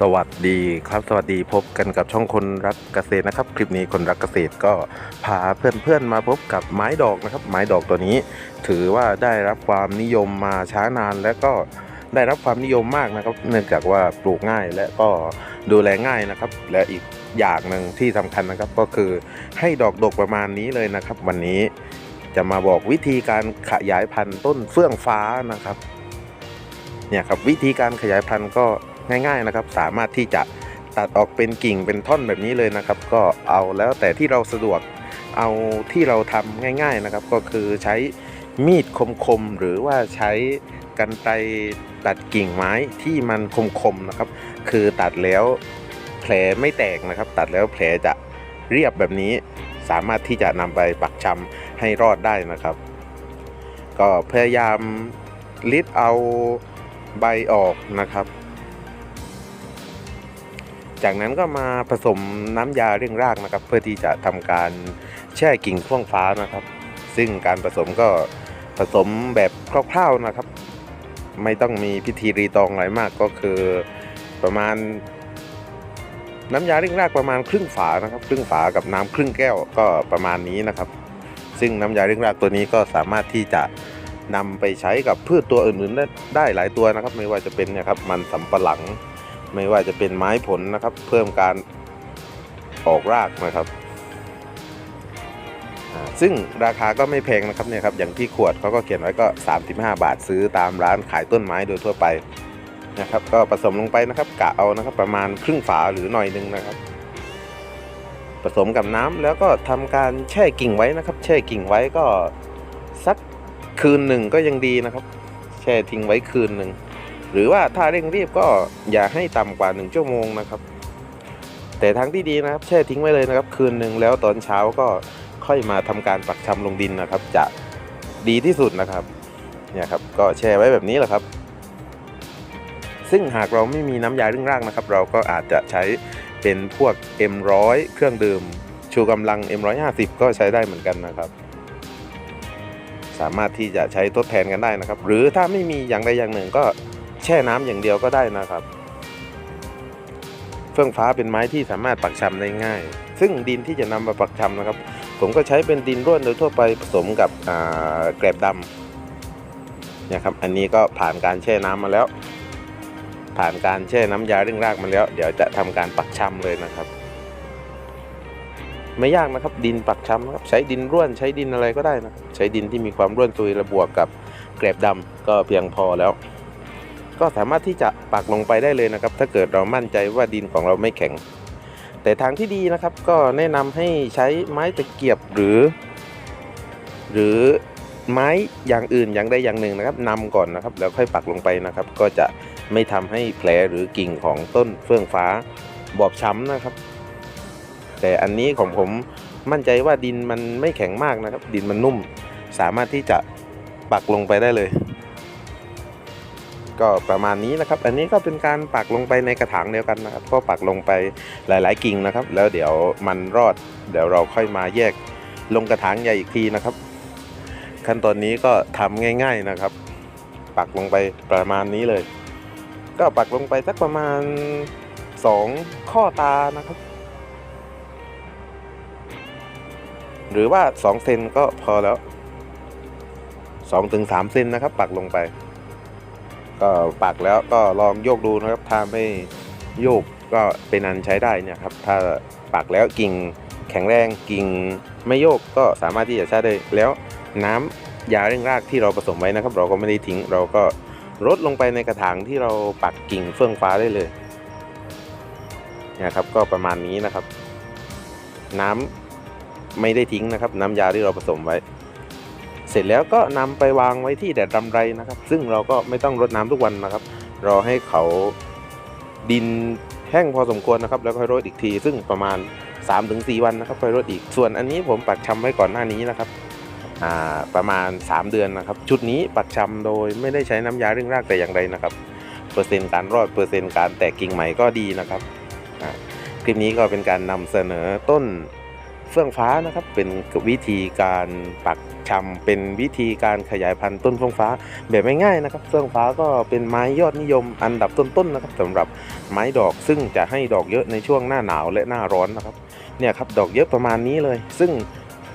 สวัสดีครับสวัสดีพบกันกับช่องคนรักเกษตรนะครับ คลิปนี้คนรักเกษตรก็พาเพื่อนๆมาพบกับไม้ดอกนะครับ ไม้ดอกตัวนี้ ถือว่าได้รับความนิยมมาช้านานและก็ได้รับความนิยมมากนะครับ เนื่องจากว่าปลูกง่ายและก็ดูแลง่ายนะครับ และอีกอย่างหนึ่งที่สำคัญนะครับก็คือให้ดอกดกประมาณนี้เลยนะครับ วันนี้จะมาบอกวิธีการขยายพันธุ์ต้นเฟื่องฟ้านะครับเนี่ยครับวิธีการขยายพันธุ์ก็ ง่าย ๆนะครับ สามารถที่จะตัดออกเป็นกิ่งเป็นท่อนแบบนี้เลยนะครับ ก็เอาแล้วแต่ที่เราสะดวกเอาที่เราทำง่าย ๆนะครับ ก็คือใช้มีดคมๆหรือว่าใช้กันไกรตัดกิ่งไม้ที่มันคมๆนะครับ คือตัดแล้วแผลไม่แตกนะครับ ตัดแล้วแผลจะเรียบแบบนี้สามารถที่จะนำไปปักชำให้รอดได้นะครับ ก็พยายามลิดเอาใบออกนะครับ จากนั้นก็มาผสมน้ำยาเร่งรากนะครับ เพื่อที่จะทำการแช่กิ่งท่วงฟ้านะครับ ซึ่งการผสมก็ผสมแบบคร่าวๆนะครับ ไม่ต้องมีพิธีรีตองอะไรมากก็คือประมาณ น้ำยาเร่งรากประมาณครึ่งฝานะครับ ครึ่งฝากับน้ำครึ่งแก้วก็ประมาณนี้นะครับ ซึ่งน้ำยาเร่งรากตัวนี้ก็สามารถที่จะนำไปใช้กับพืชตัวอื่นๆได้หลายตัวนะครับ ไม่ว่าจะเป็นนะครับมันสำปะหลัง ไม่ว่าจะเป็นไม้ผลนะครับ เพิ่มการออกรากนะครับ ซึ่งราคาก็ไม่แพงนะครับเนี่ยครับอย่างที่ขวดเขาก็เขียนไว้ก็ 35 บาทซื้อตามร้านขายต้นไม้โดยทั่วไปนะครับ ก็ผสมลงไปนะครับกะเอานะครับประมาณครึ่งฝาหรือหน่อยหนึงนะครับ ผสมกับน้ำแล้วก็ทำการแช่กิ่งไว้นะครับ แช่กิ่งไว้ก็สักคืนหนึ่งก็ยังดีนะครับ แช่ทิ้งไว้คืนหนึ่ง หรือว่าถ้าเร่งรีบก็อย่าให้ต่ำกว่า 1 ชั่วโมงนะครับ แต่ทางที่ดีนะครับ แช่ทิ้งไว้เลยนะครับ คืนหนึ่งแล้วตอนเช้าก็ค่อยมาทำการปักชำลงดินนะครับ จะดีที่สุดนะครับเนี่ยครับก็แช่ไว้แบบนี้แหละครับ ซึ่งหากเราไม่มีน้ำยาเร่งรากนะครับ เราก็อาจจะใช้เป็นพวก M100 เครื่องดื่ม ชูกำลัง M150 ก็ใช้ได้เหมือนกันนะครับ สามารถที่จะใช้ทดแทนกันได้นะครับ หรือถ้าไม่มีอย่างใดอย่างหนึ่งก็ แช่น้ำอย่างเดียวก็ได้นะครับ เฟื่องฟ้าเป็นไม้ที่สามารถปักชำได้ง่าย ซึ่งดินที่จะนำมาปักชำนะครับ ผมก็ใช้เป็นดินร่วนโดยทั่วไปผสมกับแกลบดำนี่ยครับ อันนี้ก็ผ่านการแช่น้ำมาแล้ว ผ่านการแช่น้ำยาเร่งรากมาแล้ว เดี๋ยวจะทำการปักชำเลยนะครับ ไม่ยากนะครับดินปักชำนะครับใช้ดินร่วนใช้ดินอะไรก็ได้นะใช้ดินที่มีความร่วนซุยระบวกกับแกลบดำก็เพียงพอแล้ว ก็สามารถที่จะปักลงไปได้เลยนะครับ ถ้าเกิดเรามั่นใจว่าดินของเราไม่แข็ง แต่ทางที่ดีนะครับก็แนะนำให้ใช้ไม้ตะเกียบหรือ หรือไม้อย่างอื่นอย่างใดอย่างหนึ่งนะครับนำก่อนนะครับ แล้วค่อยปักลงไปนะครับ ก็จะไม่ทำให้แผลหรือกิ่งของต้นเฟื่องฟ้าบอบช้ำนะครับ แต่อันนี้ของผมมั่นใจว่าดินมันไม่แข็งมากนะครับ ดินมันนุ่ม สามารถที่จะปักลงไปได้เลย ก็ประมาณนี้นะครับ อันนี้ก็เป็นการปักลงไปในกระถางเดียวกันนะครับ ก็ปักลงไปหลาย ๆ กิ่งนะครับ แล้วเดี๋ยวมันรอด เดี๋ยวเราค่อยมาแยกลงกระถางใหญ่อีกทีนะครับ ขั้นตอนนี้ก็ทำง่าย ๆนะครับ ปักลงไปประมาณนี้เลย ก็ปักลงไปสักประมาณ 2 ข้อตานะครับ หรือว่า2เซนก็พอแล้ว2ถึง3เซนนะครับ ปักลงไป ก็ปักแล้วก็ลองโยกดูนะครับถ้าไม่โยกก็เป็นอันใช้ได้นี่ครับ ถ้าปักแล้วกิ่งแข็งแรงกิ่งไม่โยกก็สามารถที่จะใช้ได้แล้วน้ำยาเร่งรากที่เราผสมไว้นะครับ เราก็ไม่ได้ทิ้งเราก็รดลงไปในกระถางที่เราปักกิ่งเฟื่องฟ้าได้เลยนี่ยครับก็ประมาณนี้นะครับ น้ำไม่ได้ทิ้งนะครับ น้ำยาที่เราผสมไว้ เสร็จแล้วก็นำไปวางไว้ที่แดดรำไรนะครับ ซึ่งเราก็ไม่ต้องรดน้ำทุกวันนะครับ รอให้เขาดินแห้งพอสมควรนะครับ แล้วค่อยรดอีกที ซึ่งประมาณ 3-4 วันนะครับค่อยรดอีก ส่วนอันนี้ผมปักชำไว้ก่อนหน้านี้นะครับประมาณ 3 เดือนนะครับ ชุดนี้ปักชำโดยไม่ได้ใช้น้ำยาเร่งรากแต่อย่างใดนะครับ เปอร์เซ็นต์การรอดเปอร์เซ็นต์การแตกกิ่งใหม่ก็ดีนะครับคลิปนี้ก็เป็นการนำเสนอต้น เฟื่องฟ้านะครับเป็นวิธีการปักชำเป็นวิธีการขยายพันธุ์ต้นเฟื่องฟ้าแบบง่ายๆนะครับ เฟื่องฟ้าก็เป็นไม้ยอดนิยมอันดับต้นๆนะครับสำหรับไม้ดอกซึ่งจะให้ดอกเยอะในช่วงหน้าหนาวและหน้าร้อนนะครับเนี่ยครับดอกเยอะประมาณนี้เลย ซึ่ง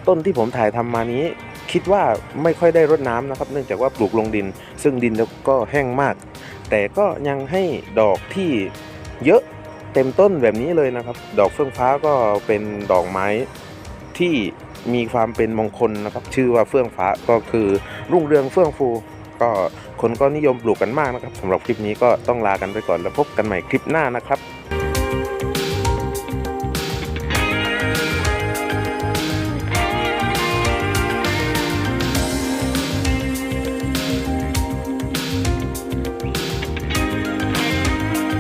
ต้นที่ผมถ่ายทำมานี้ คิดว่าไม่ค่อยได้รดน้ำนะครับ เนื่องจากว่าปลูกลงดิน ซึ่งดินก็แห้งมาก แต่ก็ยังให้ดอกที่เยอะเต็มต้นแบบนี้เลยนะครับ ดอกเฟื่องฟ้าก็เป็นดอกไม้ ที่มีความเป็นมงคลนะครับ ชื่อว่าเฟื่องฟ้าก็คือรุ่งเรืองเฟื่องฟู ก็คนก็นิยมปลูกกันมากนะครับสำหรับคลิปนี้ก็ต้องลากันไปก่อนแล้วพบกันใหม่คลิปหน้านะครับ